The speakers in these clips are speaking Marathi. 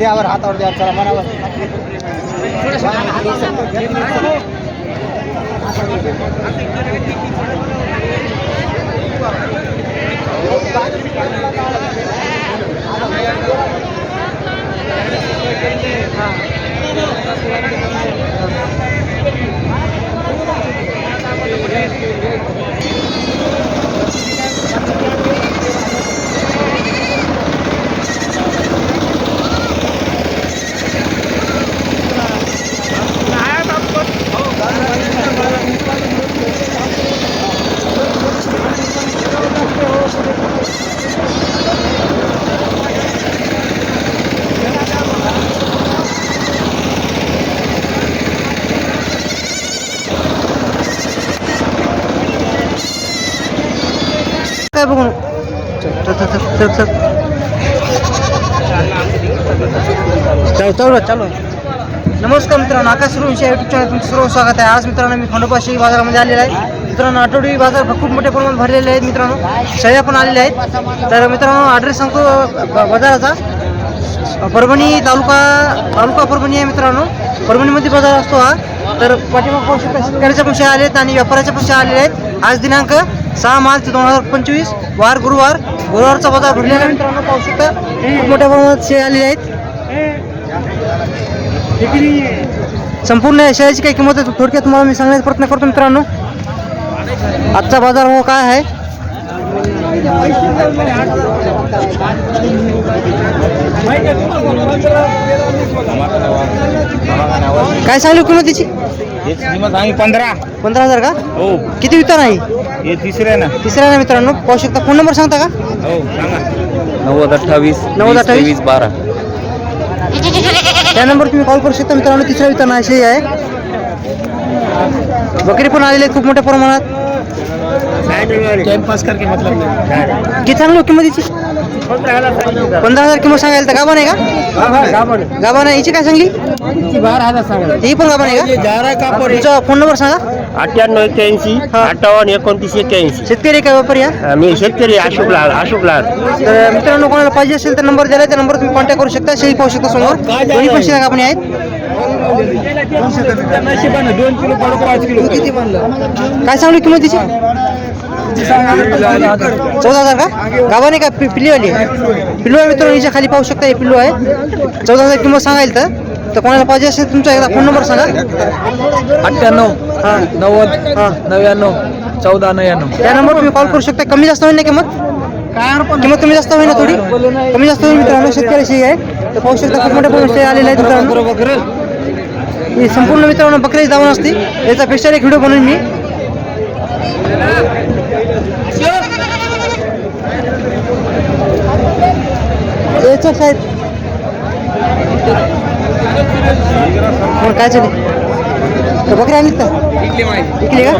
द्यावर हातावर द्या चला मनावर. काय बघू चल चल चालू नमस्कार मित्रांनो आकाश सुरवंशी या युट्यूब चॅनल तुमचं सर्व स्वागत आहे. आज मित्रांनो मी खंडोबाशी बाजारामध्ये आलेला आहे. मित्रांनो आठवडी बाजार खूप मोठ्या प्रमाणात भरलेले आहेत मित्रांनो. शेळ्या पण आलेल्या आहेत. तर मित्रांनो ॲड्रेस सांगतो बाजाराचा. परभणी तालुका तालुका परभणी आहे मित्रांनो. परभणीमध्ये बाजार असतो हा. तर पाठीमाग पाहू शकता शेतकऱ्याच्या आले आहेत आणि व्यापाऱ्याच्या पक्ष आलेले आहेत. आज दिनांक सहा मार्च दोन हजार पंचवीस वार गुरुवार. गुरुवारचा बाजार भरलेला मित्रांनो पाहू शकता. खूप मोठ्या प्रमाणात शेळ्या आलेले आहेत. संपूर्ण या शेळ्याची काही किंमत आहे थोडक्यात तुम्हाला मी सांगण्याचा प्रयत्न करतो मित्रांनो. आजचा बाजार भाव काय आहे? काय सांगली किंमतीची किंमत आम्ही पंधरा. पंधरा हजार का? हो. किती विकता नाही हे तिसरे ना. तिसऱ्या ना मित्रांनो. पाहू शकता. फोन नंबर सांगता का? हो सांगा. नव्वद अठ्ठावीस नव्वद वीस अठ्ठावीस. बारा. त्या नंबर तुम्ही कॉल करू शकता. मित्रांनो तिसऱ्या वितरण अशी आहे. बकरी पण आलेली आहे खूप मोठ्या प्रमाणात. टाइमपास करके मतलब किती सांगलो किंमतीची पंधरा हजार किंमत सांगायला तर गाभा नाही का? गाभा नाही हिची काय सांगली? बारा हजार सांगा ही पण गाभा नाही का? तुमचा फोन नंबर सांगा. अठ्ठ्याण्णव एक्क्याऐंशी हा. अठ्ठावन्न एकोणतीस एक्क्याऐंशी. शेतकरी काय व्यापारी आहे मी शेतकरी अशोक लाल अशोक लाल. तर मित्रांनो कोणाला पाहिजे असेल तर नंबर दिला त्या नंबर तुम्ही कॉन्टॅक्ट करू शकता. शेळी पाहू शकता समोर. दोन्ही पण शेळ्या गाभणी आहेत. काय सांगली किंमतीची चौदा हजार का? गाभा नाही का पि- पिल्लीवाली पिल्लू आहे मित्रांनो हिच्या खाली पाहू शकता हे पिल्लू आहे. चौदा हजार किंमत सांगायला तर. तर कोणाला पाहिजे असेल तुमचा एकदा फोन नंबर सांगा. अठ्ठ्याण्णव हां. नव्वद हां. नव्याण्णव चौदा नव्याण्णव. त्या नंबर तुम्ही कॉल करू शकता. कमी जास्त होईल ना किंमत? किंमत कमी जास्त होईल ना थोडी? कमी जास्त होईल मित्रांनो शेतकरी शेळी आहे तर पाहू शकता खूप मोठ्या प्रमाणात आलेले आहेत मित्रांनो. ही संपूर्ण मित्रांनो बकरी दावण असते. याचा पेक्षा एक व्हिडिओ बनवून मी. याचं साहेब मग काय चालेल तर बकरी आणली का? विकली का?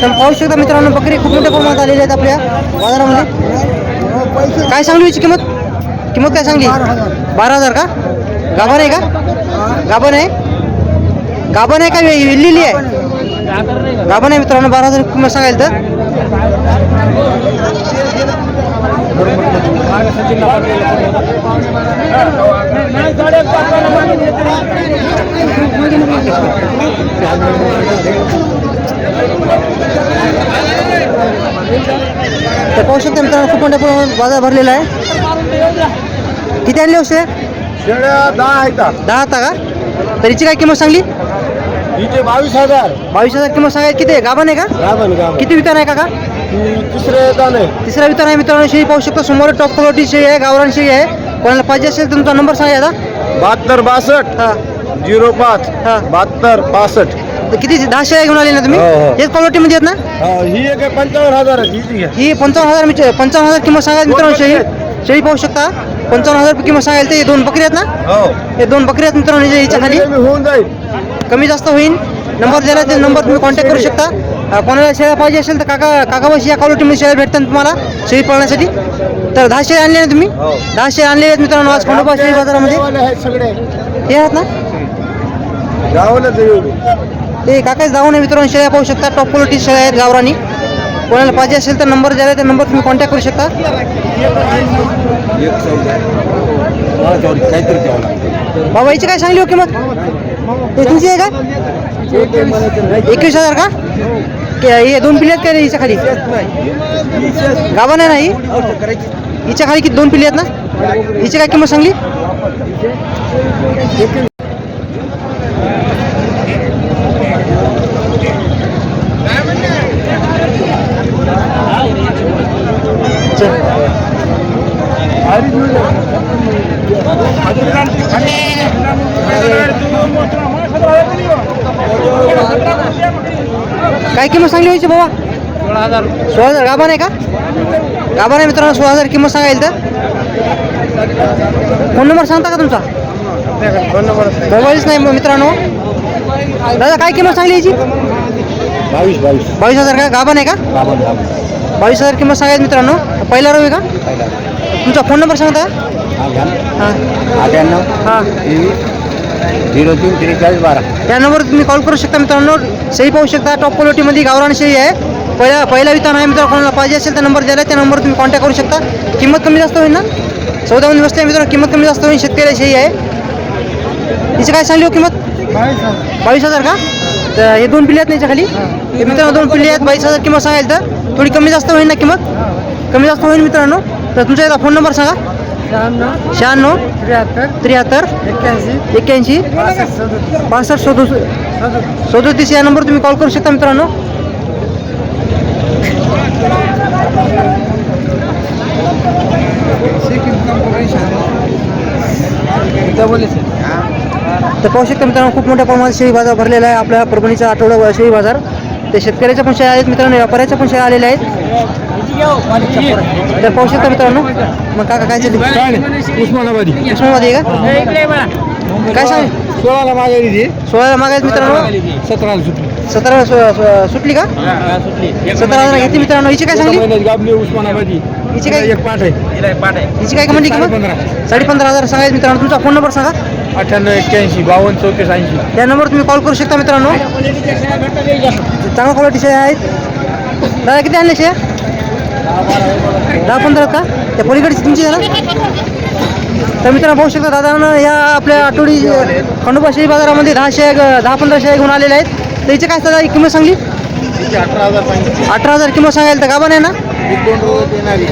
तर पाहू शकता मित्रांनो बकरी खूप मोठ्या प्रमाणात आलेली आहेत आपल्या बाजारामध्ये. काय सांगली याची किंमत? किंमत काय सांगली? बारा हजार का? गाभा नाही का? गाभा नाही गाभा नाही का? लिहिली आहे? गाभा नाही मित्रांनो बारा हजार किंमत सांगायला तर. तर पाहू शकता मित्रांनो खूप मोठ्या प्रमाणात बाजार भरलेला आहे. किती आणले होते? शेळ्या दहा दहा आता का? तर हिची काय किंमत सांगली? हिचे बावीस हजार. बावीस हजार किंमत सांगायची किती आहे? गाभा नाही का? गाभण गाभण. किती विकन आहे काका? तिसरे दाणे तिसरा वितरण आहे मित्रांनो शेळी पाहू शकतो. समोर टॉप क्वालिटी शेळी आहे गावरान शेळी आहे. कोणाला पाहिजे असेल तुमचा नंबर सांगा आता बहात्तर बासष्ट. हा. झिरो पाच. हा. बहात्तर पासष्ट तर किती दहा शेळ्या घेऊन आले ना तुम्ही? हो, हो. हेच क्वालिटीमध्ये आहेत ना? ही एक आहे पंचावन्न हजार ही ही पंचावन्न हजार मित्र पंचावन्न हजार किंमत सांगायला मित्रांनो शेळी. शेळी पाहू शकता. पंचावन्न हजार किंमत सांगायला ते हे दोन बकरी आहेत ना? हो. हे दोन बकरी आहेत मित्रांनो हिच्या खाली. होऊन जाईल. कमी जास्त होईल नंबर दिला ते नंबर तुम्ही कॉन्टॅक्ट करू शकता. कोणाला शेळ्या पाहिजे असेल तर काका काकाबाशी या क्वालिटीमध्ये शेळ्या भेटतात तुम्हाला शेळी पाळण्यासाठी तर दहा शेळ्या आणले ना तुम्ही? हो. दहा शेळ्या आणलेल्या आहेत मित्रांनो आज खंडोबा शेळी बाजारामध्ये. हे आहेत ना? ते काकाच जाऊन आहे मित्रांनो शेळ्या पाहू शकता. टॉप क्वालिटी शेळ्या आहेत गावरानी. कोणाला पाहिजे असेल तर नंबर द्यायला त्या नंबर तुम्ही कॉन्टॅक्ट करू शकता. काहीतरी द्यावं लागतं बाबा याची काय सांगली हो किंमत? हे तुमची आहे का? एकवीस हजार का हे दोन पिल्ले आहेत का हिच्या खाली? गावा नाही नाही हिच्या खाली किती दोन पिल्ले आहेत ना? हिची काय किंमत सांगली? काय किंमत सांगली व्हायची बाबा? सोळा हजार. सोळा हजार. गाभा नाही का? गाभा नाही मित्रांनो सोळा हजार किंमत सांगायला तर फोन नंबर सांगता का तुमचा? फोन नंबर मोबाईलच नाही मित्रांनो. दादा काय किंमत सांगली याची? बावीस बावीस. बावीस हजार का? गाभा नाही का? बावीस हजार किंमत सांगायची मित्रांनो. पहिला रवी का? पहिला तुमचा फोन नंबर सांगता? का हा घ्या. हां. हां. झिरो तीन त्रेचाळीस बारा. या नंबरवर तुम्ही कॉल करू शकता मित्रांनो. सही पाहू शकता टॉप क्वालिटीमध्ये गावरान शेळी आहे. पहिला पहिला वितान आहे मित्रांनो कोणाला पाहिजे असेल तर नंबर द्यायला त्या नंबरवर तुम्ही कॉन्टॅक्ट करू शकता. किंमत कमी जास्त होईल ना? चौदामध्ये बसल्या मित्रांनो किंमत कमी जास्त होईल शेतकरी शेळी आहे. हिची काय सांगली हो किंमत? बावीस हजार. का? तर हे दोन पिल्ले आहेत ना याच्या खाली? हे. मित्रांनो दोन पिल्ले आहेत बावीस हजार किंमत सांगायला तर. थोडी कमी जास्त होईल ना किंमत? कमी जास्त होईल मित्रांनो. तर तुमचा एकदा फोन नंबर सांगा. शहाण्णव त्र्याहत्तर एक्क्याऐंशी पासष्ट सदोस सदोतीस. या नंबर तुम्ही कॉल करू शकता मित्रांनो. तर पाहू शकता मित्रांनो खूप मोठ्या प्रमाणात शेळी बाजार भरलेला आहे. आपल्या परभणीचा आठवडा शेळी बाजार. ते शेतकऱ्याच्या पण शेळ्या आहेत मित्रांनो व्यापाऱ्याच्या पण शेळ्या आलेल्या आहेत. तर पाहू शकता मित्रांनो मग काका काय चालली उस्मानाबादी. उस्मानाबादी आहे का? काय सांग? सोळाला मागायली ती सोळाला मागायचं मित्रांनो? सतराला सुटली. सतरा सु- सु- सुटली का? सतरा हजार घेतली मित्रांनो हिची काय सांगली? गाबली उस्मानाबादी. हिची काय? एक पाठ आहे. हिची काय म्हणली किंमत? पंधरा साडे पंधरा हजार सांगायचं मित्रांनो तुमचा फोन नंबर सांगा. अठ्ठ्याण्णव एक्क्याऐंशी बावन्न चौतीस ऐंशी. त्या नंबर तुम्ही कॉल करू शकता मित्रांनो. चांगल्या क्वालिटीचे आहेत. दादा किती आणले शे दहा पंधरा का? त्या पलीकडची तुमची ना? तर मित्रांनो पाहू शकता दादानं या आपल्या आठवडी खंडोबा शेळी बाजारामध्ये दहा शेळ्या ग- दहा पंधरा घेऊन आलेल्या आहेत. तर हिची काय दादा ही किंमत सांगली? अठरा हजार सांगितले अठरा हजार किंमत सांगायला तर गाभा नाही ना?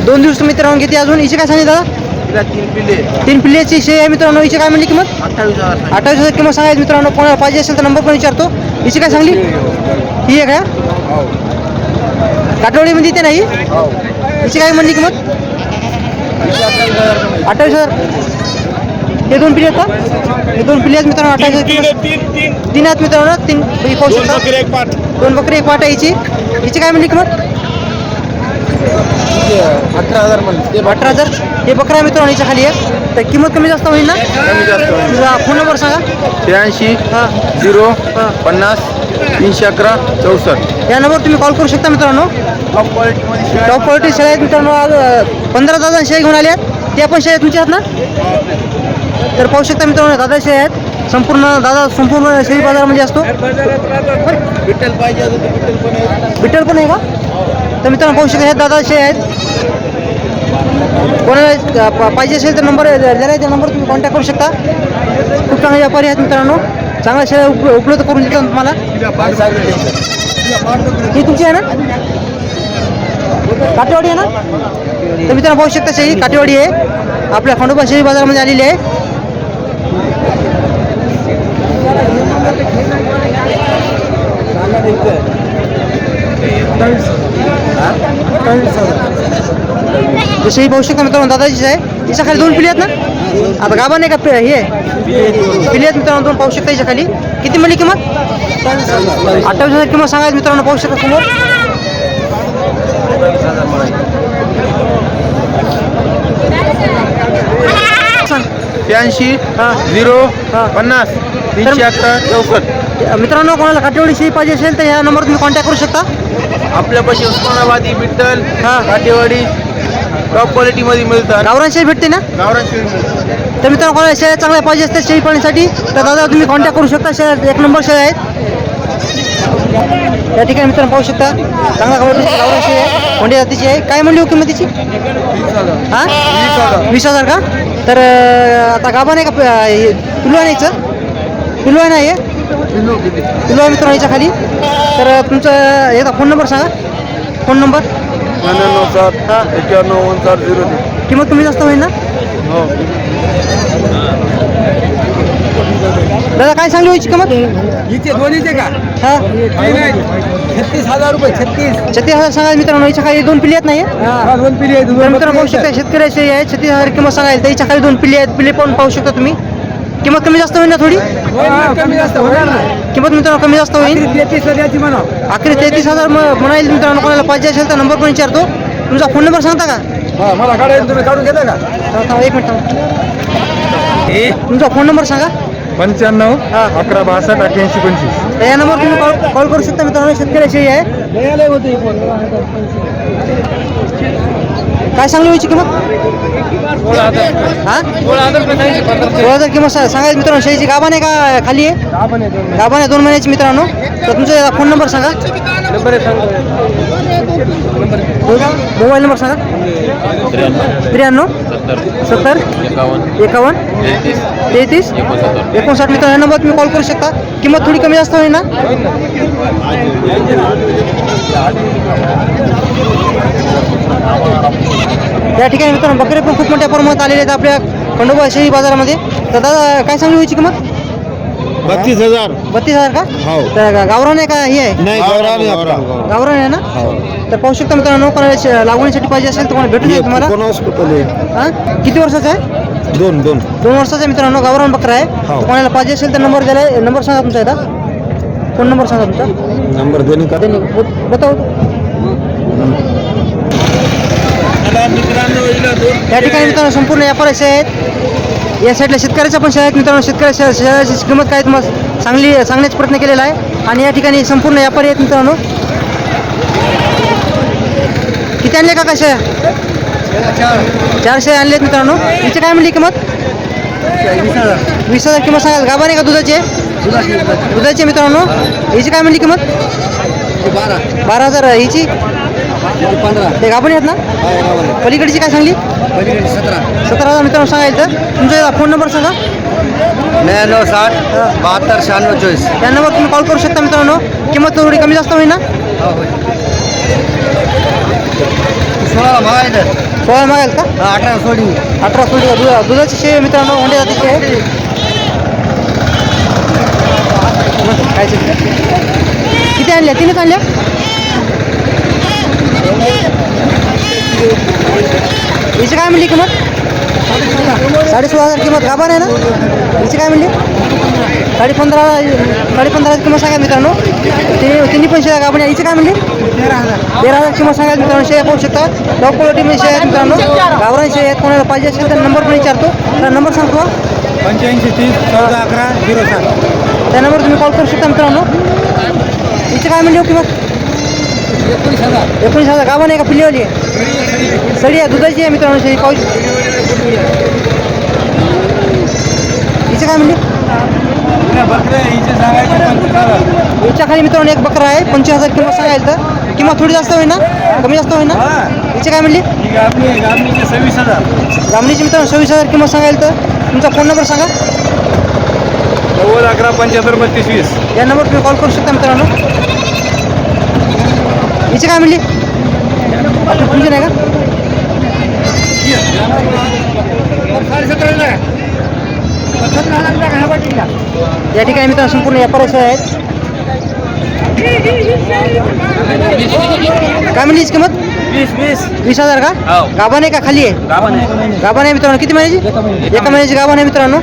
दोन दिवस मित्रांनो किती अजून. हिची काय सांगली दादा? तीन पिल्ले तीन पिल्ल्याची शेळी आहे मित्रांनो. हिची काय म्हणली किंमत? अठ्ठावीस हजार अठ्ठावीस हजार किंमत सांगायची मित्रांनो. कोणाला पाहिजे असेल तर नंबर पण विचारतो. हिची काय सांगली? ही आहे का हो. काटवडीमध्ये येते नाही? हो हिची काय म्हणली किंमत? अठ्ठावीस हजार. हे दोन पिढी आहेत का? हे दोन पिढी आहेत मित्रांनो अठ्ठावीस तीन आहेत मित्रांनो तीन पाहू दोन शकता. बकरे एक पाठ दोन बकरी एक वाटा हिची. हिची काय म्हणली किंमत? अठरा हजार म्हणले. ते अठरा हजार. हे बकरा आहे मित्रांनो हिच्या खाली आहे तर किंमत कमी जास्त होईल ना? कमी जास्त होईल. तुझा फोन नंबर सांगा. हां. झिरो पन्नास तीनशे अकरा चौसष्ट. या नंबर तुम्ही कॉल करू शकता मित्रांनो? टॉप क्वालिटीमध्ये टॉप क्वालिटी शेळ्या आहेत मित्रांनो. आज पंधरा दादा शेळ्या घेऊन आल्या आहेत. त्या पण शेळ्या तुमच्या आहेत ना तर पाहू शकता मित्रांनो दादा शेळ्या आहेत. संपूर्ण दादा संपूर्ण शेळी बाजारामध्ये असतो. विठ्ठल पाहिजे विठ्ठल पण आहे. आहे का? तर मित्रांनो पाहू शकता हे दादा शेळ्या आहेत. कोणाला पाहिजे असेल तर नंबर दिला त्या नंबर तुम्ही कॉन्टॅक्ट करू शकता. खूप चांगले व्यापारी आहेत मित्रांनो. चांगल्या शेळ्या उप उपलब्ध करून देतात तुम्हाला. ही तुमची आहे ना? काटेवाडी आहे ना? तर मित्रांनो पाहू शकता शेळी काटेवाडी आहे. आपल्या खंडोबा शेळी बाजारामध्ये आलेली आहे. ही शेळी पाहू शकता मित्रांनो दादाचीच आहे. हिच्या खाली दोन पिली आहेत ना? आता गाभा नाही का हे. पिली आहेत मित्रांनो दोन पाहू शकता हिच्या खाली. किती म्हणली किंमत? अठ्ठावीस हजार किंमत सांगायचं मित्रांनो पाहू शकता समोर. हां. झिरो हां. पन्नास तीनशे अकरा चौसष्ट. मित्रांनो कोणाला काटेवाडी शेळी पाहिजे असेल तर या नंबर तुम्ही कॉन्टॅक्ट करू शकता. आपल्यापाशी उस्मानाबादी विठ्ठल हां. काटेवाडी टॉप क्वालिटीमध्ये मिळतात. गावरान शेळी भेटते ना? गावरान शेळी मिळतात. तर मित्रांनो कोणाला शेळ्या चांगल्या पाहिजे असतात शेळी पाळण्यासाठी तर दादा तुम्ही कॉन्टॅक्ट करू शकता. शेळ्या एक नंबर शेळ्या आहेत. या ठिकाणी मित्रांनो पाहू शकता चांगला क्वालिटीची गावरान शेळी आहे. कोंडी जातीची आहे? काय म्हणली हो किंमत तिची? हा? वीस हजार का? तर अं, आता गाभा नाही का प- हे पिलू हिचं? पिलू आहे ना हे? पिलू आहे मित्रांनो याच्या खाली. तर तुमचं एकदा फोन नंबर सांगा. फोन नंबर त्र्याण्णव सात एक्क्याण्णव चार झिरो तीन. किंमत कमी जास्त होईल ना? हो. दादा काय सांगली व्हायची किंमत? इथे दोन्हीचे का? हा. छत्तीस हजार रुपये छत्तीस. छत्तीस हजार सांगा मित्रांनो याच्या खाली दोन पिल्ली आहेत नाही दोन पिढी आहेत तर मित्रांनो पाहू शकता शेतकऱ्याचे आहे छत्तीस हजार किंमत सांगायला. तर याच्या खाली दोन पिल्ली आहेत पिल्ली पण पाहू शकता तुम्ही. किंमत कमी जास्त होईल ना थोडी? कमी जास्त होणार ना. किंमत मित्रांनो कमी जास्त होईल? तेहतीस हजारची म्हणा अखेर तेहतीस हजार म- म्हणाईल मित्रांनो कोणाला पाहिजे असेल तर नंबर पण विचारतो. तुमचा फोन नंबर सांगता का? हा मला काढायला तुम्ही काढून घेता का? एक मिनिट. तुमचा फोन नंबर सांगा. पंच्याण्णव हा. अकरा बासष्ट अठ्ठ्याऐंशी पंचवीस. या नंबर तुम्ही कॉल कॉल करू शकता मित्रांनो शेतकऱ्याची आहे. काय सांगली व्हायची किंमत? हा? सोळा हजार किंमत सांगायची मित्रांनो शेळीची गाभा नाही का खाली आहे? गाभा आहे दोन महिन्याची मित्रांनो. तर तुमचा फोन नंबर सांगा. मोबाईल नंबर सांगा. त्र्याण्णव सत्तर एकावन्न तेहतीस. एकोणसाठ मित्र या नंबर तुम्ही कॉल करू शकता. किंमत थोडी कमी जास्त होईल ना? या ठिकाणी मित्रांनो बकरे पण खूप मोठ्या प्रमाणात आलेले आहेत आपल्या खंडोबा शेळी बाजारामध्ये. तर दादा काय सांगली व्हायची किंमत बत्तीस हजार. बत्तीस हजार का? हो. तर गावरान आहे का ही आहे? नाही गौरव नाही आपला. गावरान आहे ना? तर पाहू शकता मित्रांनो कोणाला लागवणीसाठी पाहिजे असेल तर कोणाला भेटून जाईल तुम्हाला. हा? किती वर्षाचा आहे? दोन दोन. दोन वर्षाचा आहे मित्रांनो गावरान बकरा आहे. हो. तर कोणाला पाहिजे असेल तर नंबर दिला नंबर सांगा तुमचा एकदा. फोन नंबर सांगा तुमचा. नंबर देणे का? त्यांनी बत- बताओ मित्रांनो या ठिकाणी मित्रांनो संपूर्ण व्यापाराचे आहेत या साईडला शेतकऱ्याच्या पण आहेत मित्रांनो शेतकऱ्याच्या शेळ्याची किंमत काय तुम्हाला चांगली सांगण्याचा प्रयत्न केलेला आहे. आणि या ठिकाणी संपूर्ण व्यापारी आहेत मित्रांनो. किती आणले का कशा चारशे आणले आहेत मित्रांनो. हिची काय म्हणली किंमत? वीस हजार. किंमत सांगाल. गाभा नाही का दुधाची? दुधाची मित्रांनो. हिची काय म्हणली किंमत? बारा. बारा हजार हिची पंधरा ते गाभणी आहेत ना? पलीकडची काय सांगली? सतरा सतरा. हजार मित्रांनो सांगायचं. तर तुमचा फोन नंबर सांगा. नव्याण्णव साठ बहात्तर शहाण्णव चोवीस. त्या नंबर तुम्ही कॉल करू शकता मित्रांनो. किंमत थोडी कमी जास्त होईल ना? सोळा मागायचं सोळा मागाल का? अठरा सोडी. अठरा दुधा दुधाची शेळी मित्रांनो. होंडे जातीची आहे. काय? किती आणल्या? तिनेच आणल्या? हिची काय म्हणली किंमत? साडे सोळा हजार किंमत. गाभा आहे ना? हिची काय म्हणली साडे पंधरा साडे पंधरा किंमत सांगा मित्रांनो. ते तिन्ही पण शेळ्या गाभणी आहे. हिची काय म्हणली तेरा हजार किंमत सांगा मित्रांनो. शेळ्या पाहू शकता. टॉप क्वालिटीमध्ये शेळ्या आहेत मित्रांनो. गावरान आहेत. कोणाला पाहिजे असेल तर नंबर पण विचारतो. तर नंबर सांगतो. पंच्याऐंशी तीस चौदा अकरा झिरो सात. त्या नंबर तुम्ही कॉल करू शकता मित्रांनो. हिची काय म्हणली हो किंमत? एकोणीस हजार. एकोणीस हजार. गाभा नाही का पिल्लीवाली सडी आहे दुधाची आहे मित्रांनो शेळी पाहू हिची काय म्हणली? बकरे हिचे सांगायचे पंचवीस हजार याच्या खाली मित्रांनो एक बकरा आहे पंचवीस हजार किंमत सांगायला तर किंमत थोडी जास्त होईल ना कमी जास्त होईल ना हा. हिची काय म्हणली? सव्वीस हजार. गामणीची मित्रांनो सव्वीस हजार किंमत सांगायला तर तुमचा फोन नंबर सांगा. नव्वद अकरा पंच्याहत्तर बत्तीस वीस. या नंबर तुम्ही कॉल करू शकता मित्रांनो. हिची काय म्हणली? तुमची नाही का? या ठिकाणी मित्रांनो संपूर्ण व्यापाराचे आहेत. काय म्हणली किंमत? वीस वीस. वीस हजार का? हो. गाभा नाही का? खाली आहे? गाभा नाही. मित्रांनो. किती महिन्याची? एका महिन्याची. गाभा नाही मित्रांनो.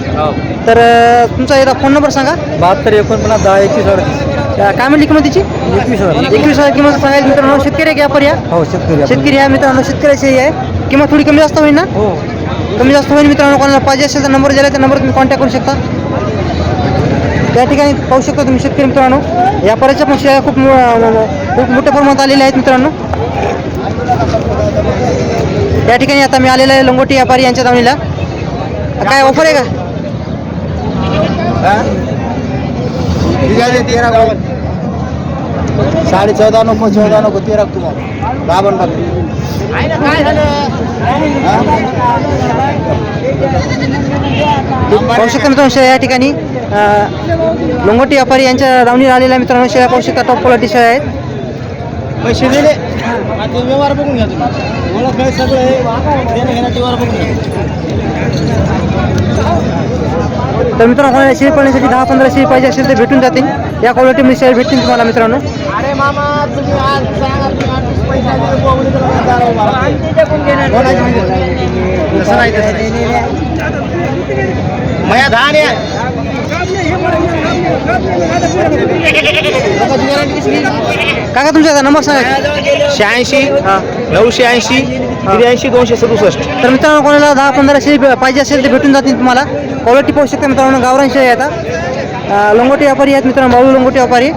तर अं, तुमचा एकदा फोन नंबर सांगा. बहात्तर एकोणपन्नास दहा एकवीस अडतीस. काय म्हणली किंमत तिची? एकवीस हजार. एकवीस हजार किंमत सांगायची मित्रांनो शेतकरी आहे व्यापारी आहे? हो शेतकरी शेतकरी आहे मित्रांनो शेतकऱ्याची आहे. किंमत थोडी कमी जास्त होईल ना? हो. कमी जास्त होईल मित्रांनो कोणाला पाहिजे असेल तर नंबर दिला त्या नंबर तुम्ही कॉन्टॅक्ट करू शकता. त्या ठिकाणी पाहू शकता तुम्ही शेतकरी मित्रांनो व्यापाऱ्याच्या पण शेळ्या खूप मो- खूप मोठ्या प्रमाणात आलेल्या आहेत मित्रांनो. त्या ठिकाणी आता मी आलेला आहे लंगोटी व्यापारी यांच्या दावणीला. काय ऑफर आहे का? तेरा साडे चौदा नको चौदा नको तेरा तुम्हाला. गाभण बघ पाहू शकता मित्रांनो शेळ्या या ठिकाणी लोंगोटी व्यापारी यांच्या दावणीला आलेल्या मित्रांनो शेळ्या पाहू शकता टॉप क्वालिटी शेळ्या आहेत. पैसे दिले. आता व्यवहार बघून घ्या तुम्ही. मला काय सगळं हे देणं घेण्याचे व्यवहार बघून घ्या. तर मित्रांनो कोणाला शेळी पाळण्यासाठी दहा पंधरा शेळी पाहिजे असेल तर भेटून जातील या क्वालिटीमध्ये शेळी भेटतील तुम्हाला मित्रांनो. कोणाची म्हणजे? धान आहे. काका तुमचा नंबर सांगा. शहाऐंशी नऊशे ऐंशी त्र्याऐंशी दोनशे सदुसष्ट. तर मित्रांनो कोणाला दहा पंधरा शेळी पाहिजे असेल तर भेटून जातील तुम्हाला. क्वालिटी पाहू शकता मित्रांनो गावरान शेळी आहेत आता लोंगोटी व्यापारी आहेत मित्रांनो बाळू लोंगोटी व्यापारी.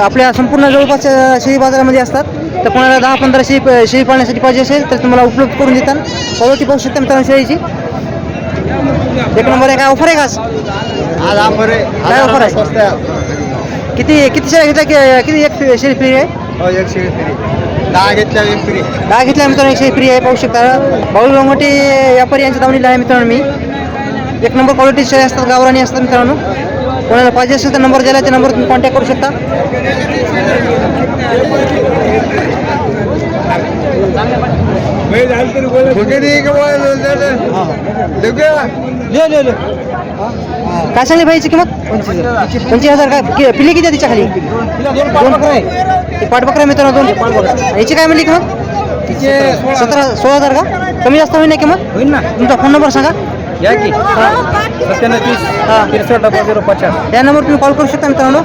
आपल्या संपूर्ण जवळपास शेळी बाजारामध्ये असतात. तर कोणाला दहा पंधरा शेळी शेळी पाळण्यासाठी पाहिजे असेल तर तुम्हाला उपलब्ध करून देतात. क्वालिटी पाहू शकता मित्रांनो शेळीची. एक नंबर आहे काय ऑफर आहे का आज? ऑफर आहे काय offer आहे? स्वस्त आहे. किती किती शेळ्या घेतल्या की किती एक शेळी फ्री आहे? हो एक शेळी फ्री दहा घेतल्या एक फ्री दहा घेतल्या मित्रांनो एकशे फ्री आहे पाहू शकता. बाळू लोंगोटी व्यापारी यांच्या दावणीला आहे मित्रांनो मी. एक नंबर क्वालिटी शेअर असतात गावरानी असतात मित्रांनो. कोणाला पाहिजे असेल तर नंबर दिला त्या नंबर तुम्ही कॉन्टॅक्ट करू शकता. ले ले ले काय सांगली भाईची किंमत? पंचवीस हजार. काय? कि- पिल्ली किती तिच्या खाली? दोन ती पाठबकरा मित्रांनो दोन. याची काय म्हणली किंमत? तिचे सतरा सोळा हजार का? कमी जास्त होईल ना किंमत? होईल ना. तुमचा फोन नंबर सांगा. या की. सत्त्याण्णव तीस हां. तिरसष्ट डबल झिरो पचास. या नंबर तुम्ही कॉल करू शकता मित्रांनो.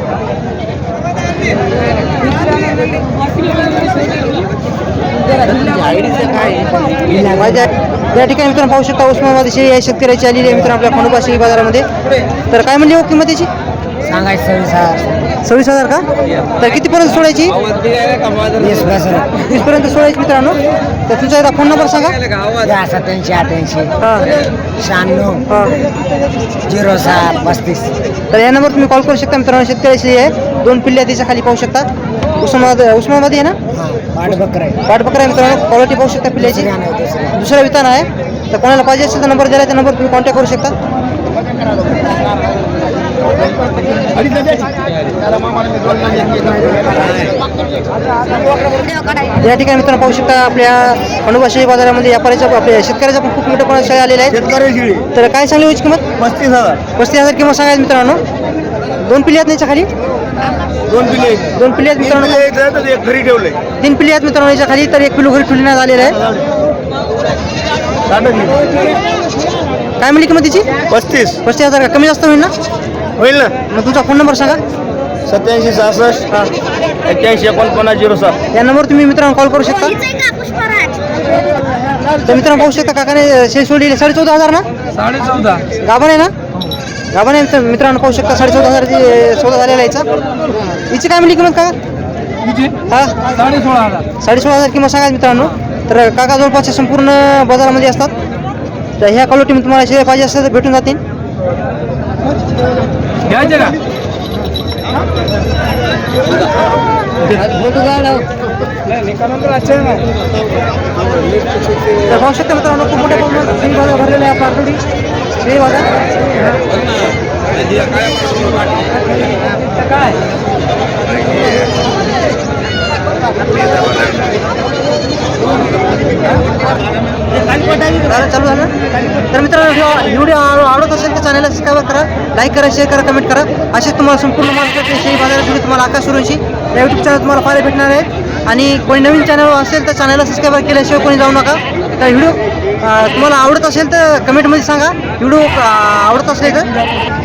या ठिकाणी मित्रांनो पाहू शकता उस्मानाबाद शेळी या शेतकऱ्याची आलेली आहे मित्रांनो आपल्या खंडोबा शेळी बाजारामध्ये. तर काय म्हणली हो किंमत त्याची सांगायचं सव्वीस हजार. सव्वीस हजार का? तर कितीपर्यंत सोडायची? वीस हजार तीसपर्यंत सोडायची मित्रांनो? तर तुमचा एकदा फोन नंबर सांगा. सत्याऐंशी अठ्याऐंशी हां. शहाण्णव. हां. झिरो सहा पस्तीस. तर या नंबर तुम्ही कॉल करू शकता मित्रांनो. शेतकऱ्याची आहे. दोन पिल्ल्या त्याच्याखाली पाहू शकता. उस्मानाबाद उस्मानाबाद आहे ना? बकर आहे. पाठबकरा आहे मित्रांनो. क्वालिटी पाहू शकता पिल्ल्याची. दुसरा वितान आहे. तर कोणाला पाहिजे असेल तर नंबर दिला त्या नंबर तुम्ही कॉन्टॅक्ट करू शकता. या ठिकाणी मित्रांनो पाहू शकता आपल्या शेळी बाजारामध्ये व्यापाऱ्याच्या आपल्या शेतकऱ्याच्या पण खूप मोठ्या प्रमाणात शेळ्या आलेल्या आहेत. शिळी. तर काय सांगली होईल किंमत? पस्तीस हजार. पस्तीस हजार किंमत सांगायचं मित्रांनो. दोन पिल्ले आहेत याच्या खाली? दोन पिले दोन पिल्ले आहेत मित्रांनो. एक घरी ठेवले तीन पिल्ले आहेत मित्रांनो याच्या खाली तर एक पिलू घरी ठेवण्यात आलेलं आहे. काय म्हणली किंमत तिची? पस्तीस. पस्तीस हजार का? कमी जास्त होईल ना? होईल ना. मग तुमचा फोन नंबर सांगा. सत्याऐंशी सहासष्ट. हां. एक्क्याऐंशी एकोणपन्नास झिरो सात. या नंबर तुम्ही मित्रांनो कॉल करू शकता. तर मित्रांनो पाहू शकता काकाने शेळ सोडली साडे चौदा हजार ना? साडे चौदा गाभण आहे ना? गाभण आहे. तर मित्रांनो पाहू शकता साडे चौदा हजाराची सौदा झालेला आहे याचा. हिची काय म्हणली किंमत का हा? साडे सोळा हजार. साडे सोळा हजार किंमत सांगा मित्रांनो. तर काका जवळपासच्या संपूर्ण बाजारामध्ये असतात. तर ह्या क्वालिटीमध्ये तुम्हाला शेळ्या पाहिजे असेल तर भेटून जातील घ्यायचे का तर पाहू शकता मित्रांनो खूप मोठ्या प्रमाणात शेळी बाजार भरलेला आहे आपला आठवडी शेळी बाजार दादा चालू झालं तर मित्रांनो व्हिडिओ आवडत असेल तर चॅनलला सबस्क्राईब करा लाईक करा शेअर करा कमेंट करा असेच तुम्हाला संपूर्ण महाराष्ट्रातील बाजारासाठी तुम्हाला आकाश सुरूंशी या यूट्यूब चॅनल तुम्हाला पाहायला भेटणार आहे आणि कोणी नवीन चॅनल असेल तर चॅनलला सबस्क्राईब केल्याशिवाय कोणी जाऊ नका तर व्हिडिओ तुम्हाला आवडत असेल तर कमेंटमध्ये सांगा व्हिडिओ आवडत असेल तर